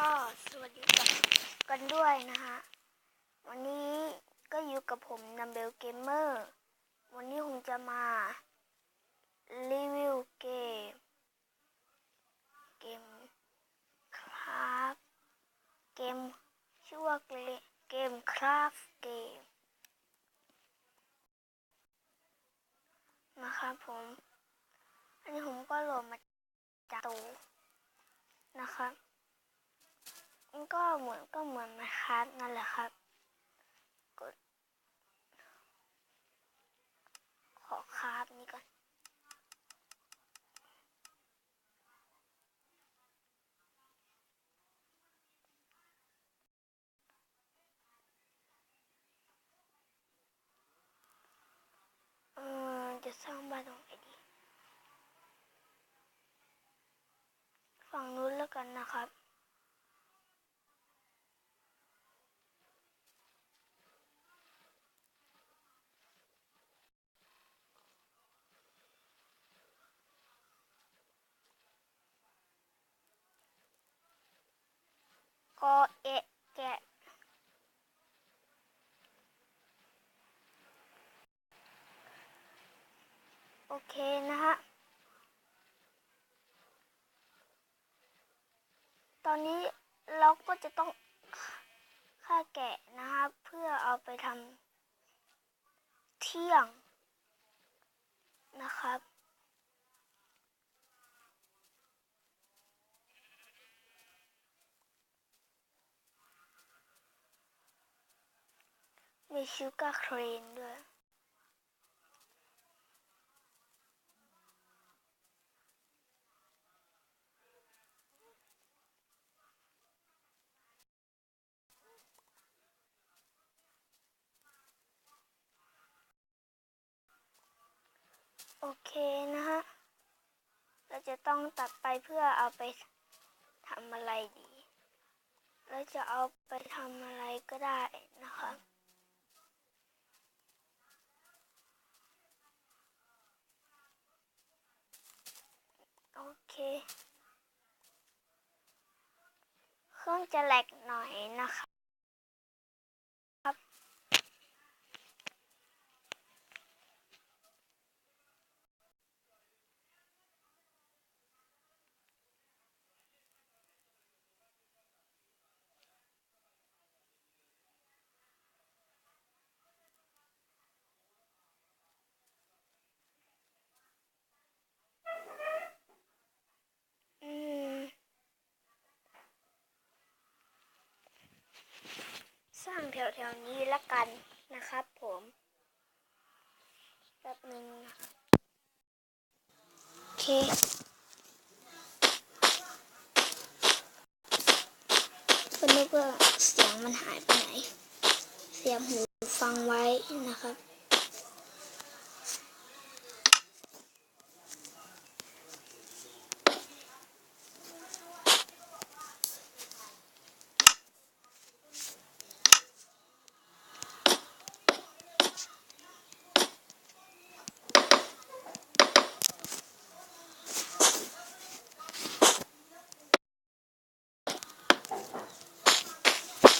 ก็สวัสดีกับกันด้วยนะฮะ วันนี้ก็อยู่กับผมนัมเบลเกมเมอร์ วันนี้ผมจะมา รีวิวเกม เกมครับ เกมชื่อว่าเกมเกมคราฟเกมนะครับผม อันนี้ผมก็โหลดมาจากตูนะครับ มันก็เหมือนก็เหมือนมาครับนั่นแหละครับ กด ขอคราฟนี่ก่อนจะสร้างบ้านตรงไหนดี ฝั่งนู้นแล้วกันนะครับ ก็เอะแกะโอเคนะฮะ ตอนนี้เราก็จะต้องฆ่าแกะนะครับเพื่อเอาไปทำเที่ยงนะครับ มีชูการ์เครนด้วย โอเคนะฮะ เราจะต้องตัดไปเพื่อเอาไปทำอะไรดี เราจะเอาไปทำอะไรก็ได้นะคะโอเค เครื่อง จะแหลกหน่อยนะคะ อืม สร้าง แถวๆนี้ละกันนะครับผมแป๊บนึงโอเค ก็นึกว่าเสียงมันหายไปไหน เสียงหูฟังไว้นะครับ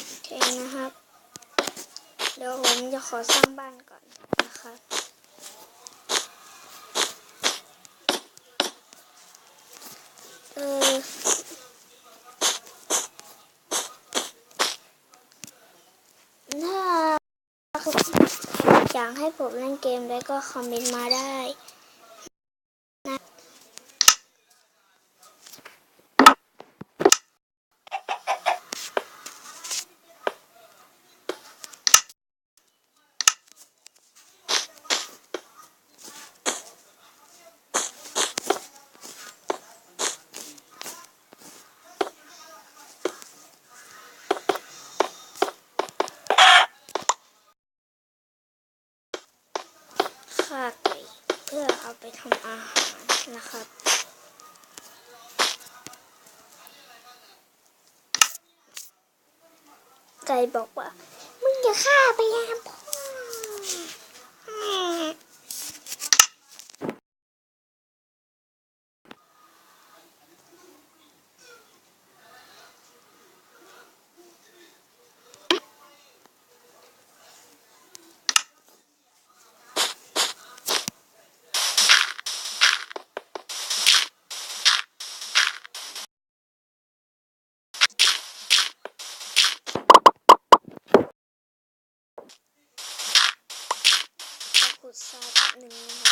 โอเคนะครับ เดี๋ยวผมจะขอสร้างบ้านก่อนนะคะเออถ้าอยากให้ผมเล่นเกมได้ก็คอมเมนต์มาได้ ฆ่าไก่เพื่อเอาไปทำอาหารนะครับไก่บอกว่ามึงอย่าฆ่าไปยาม Một.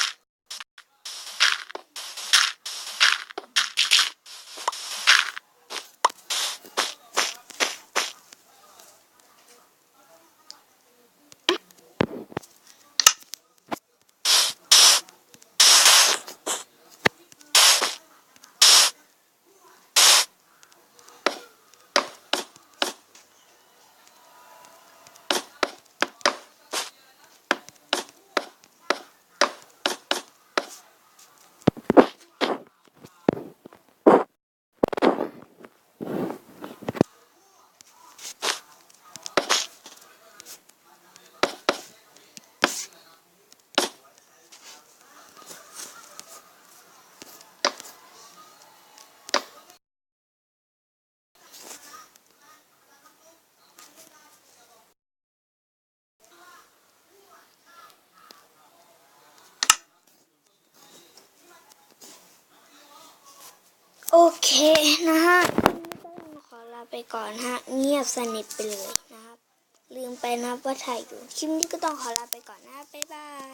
โอเคนะฮะคลิปนี้ก็ต้องขอลาไปก่อนฮะ เงียบสนิทไปเลยนะครับ ลืมไปนะว่าถ่ายอยู่ คลิปนี้ก็ต้องขอลาไปก่อนนะ บ๊ายบาย